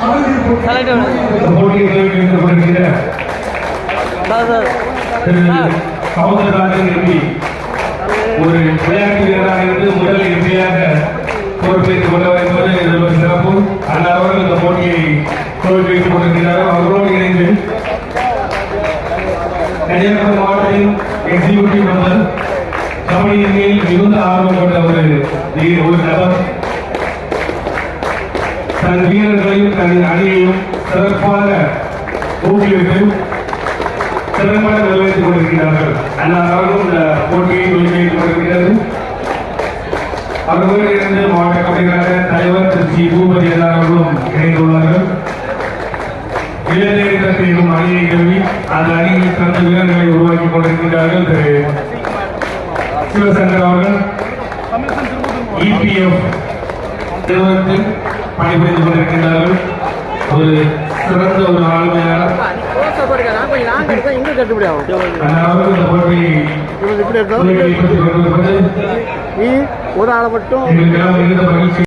இந்த போட்டியை எம்பி ஒரு விளையாட்டு வீரராக இருந்து முதல் எம்பியாக பொறுப்பேற்றுக் கொண்டவர் என்பது சிறப்பு அந்த அவர்கள் இந்த போட்டியை தோல்வி வைத்துக் கொண்டிருக்கிறார்கள் அவர்களோடு இணைந்து கன்னியாகுமரி மாவட்டத்தின் எக்ஸிகியூட்டிவ் மெம்பர் தமிழ் மேல் மிகுந்த ஆர்வம் கொண்ட ஒரு ஒரு நபர் தன் வீரர்களையும் தன் அணியையும் சிறப்பாக ஊக்குவித்து திறம்பட நிறைவேற்றிக் கொண்டிருக்கிறார்கள். அண்ணா அவர்களும் இந்த போட்டியை துவக்கி கொண்டிருக்கிறது. அவர்களோடு இணைந்து மாவட்ட கபடிக்கார தலைவர் திரு சி. பூபதி எல்லாரும் இணைந்துள்ளார்கள். இளைஞர் தட்டியும் அணியை கல்வி அந்த அணியில் தனது வீரர்களை உருவாக்கி கொண்டிருக்கிறார்கள் திரு. சிவசங்கர் அவர்கள். இபிஎஃப் நிறுவனத்தில் பணிபுரிந்து கொண்டிருக்கின்றார்கள். ஒரு சிறந்த ஒரு நீ ஒரு ஆளை மட்டும்